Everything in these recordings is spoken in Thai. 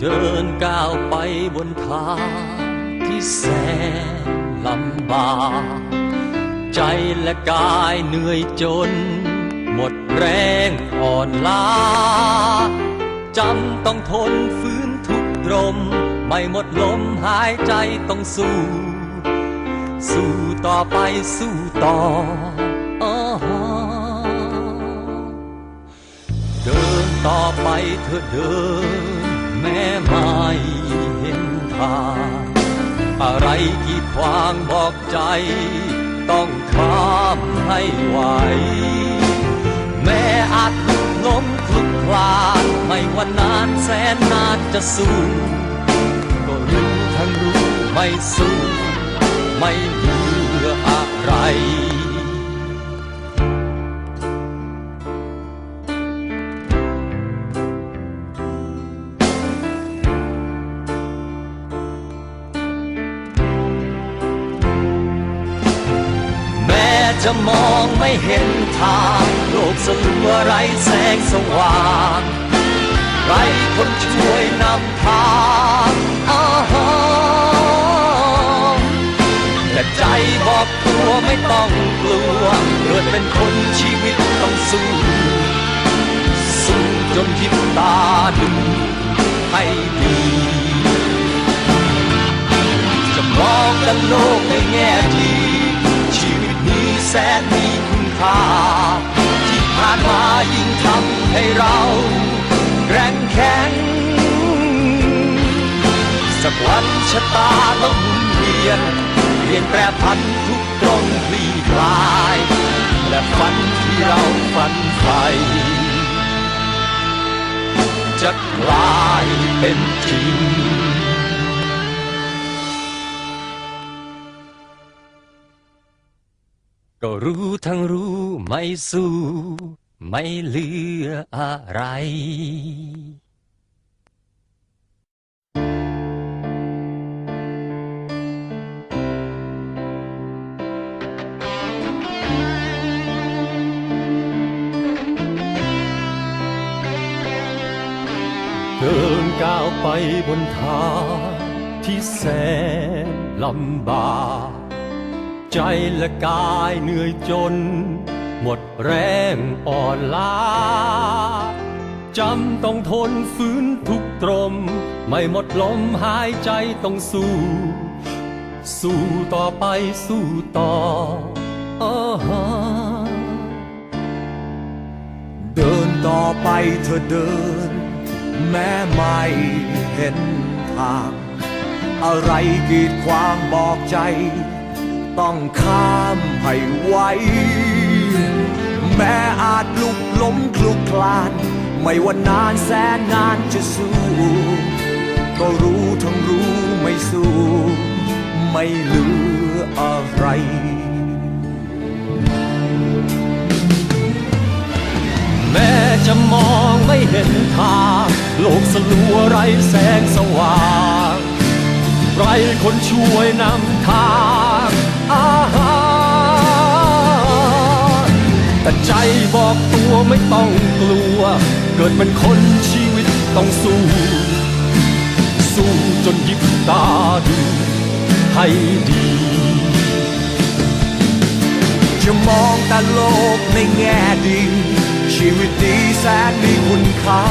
เดินก้าวไปบนทางที่แสนลำบาก ใจและกายเหนื่อยจน หมดแรงอ่อนล้าจำต้องทนฟื้นทุกข์รม ไม่หมดลมหายใจต้องสู้ สู้ต่อไปสู้ต่ออ้อเดินต่อไปเธอเดิน แม้ไม่เห็นทางอะไรกีดขวางบอกใจ ต้องข้ามให้ไหว แม้อาจหลุดล้มคลุกคลานไม่ว่านานแสนนานจะสู้ก็รู้ทั้งรู้ไม่สู้ ไม่เหลืออะไร จะมองไม่เห็นทาง โลกสลัวไรแสงสว่างไรคนช่วยนำทางอ้าวแต่ใจบอกตัวไม่ต้องกลัวเกิดเป็นคนชีวิตต้องสู้สู้จนยิบตาดูให้ดีจะมองกันโลก ค่าที่ผ่านมายิ่งทำให้เรา แกร่งแข็ง สักวันชะตาต้องหมุนเวียนเปลี่ยนแปรพันทุกตรงคลี่คลาย และฝันที่เราฝันใฝ่จะกลายเป็นจริง ก็รู้ทั้งรู้ไม่สู้ ไม่เหลืออะไร เดินก้าวไปบนทางที่แสนลำบาก ใจและกายเหนื่อยจน หมดแรงอ่อนล้าจำต้องทนฝืนทุกตรม ไม่หมดลมหายใจต้องสู้ สู้ต่อไปสู้ต่ออเดินต่อไปเธอเดิน แม้ไม่เห็นทาง อะไรกีดขวางบอกใจ ต้องข้ามให้ไวแม้อาจลุกล้มคลุกคลาน ไม่ว่านานแสนนานจะสู้ ก็รู้ทั้งรู้ไม่สู้ ไม่เหลืออะไรแม้จะมองไม่เห็นทางโลกสลัวไรแสงสว่าง ไรคนช่วยนำทาง แต่ใจบอกตัวไม่ต้องกลัว เกิดเป็นคนชีวิตต้องสู้ สู้จนยิบตาดูให้ดีจะมองแต่โลกในแง่ดี ชีวิตนี้แสนมีคุณค่า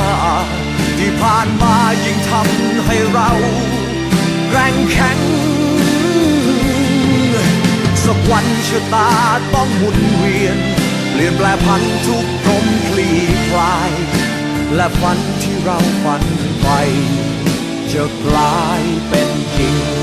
ที่ผ่านมายิ่งทำให้เรา แรงแข็งสักวันชะตาต้องหมุนเวียน เปลี่ยนแปลพันทุกพรหมคลี่คลาย และฝันที่เราฝันไปจะกลายเป็นจริง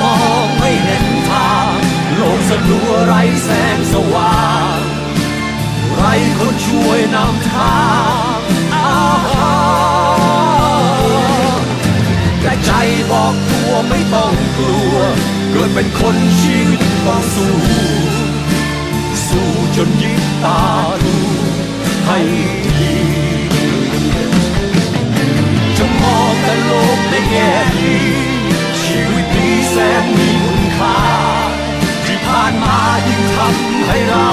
มองไม่เห็นทางโลกสลัวไรแสงสว่าง ไรคนช่วยนำทางอ้าวแต่ใจบอกตัวไม่ต้องกลัว เกิดเป็นคนชีวิตต้องสู้ สู้จนยิบตาดูให้ดีจะมองแต่โลกในแง่ดี แสนมีคุณค่า ที่ผ่านมายิ่งทำให้เรา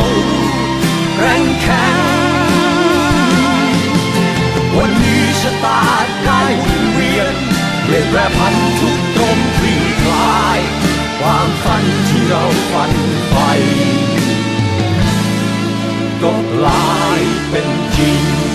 แกร่งแข็งวันนี้ชะตาได้หมุนเวียนเปลี่ยนแปรพันทุกตรมคลี่คลาย ความฝันที่เราฝันไปก็กลายเป็นจริง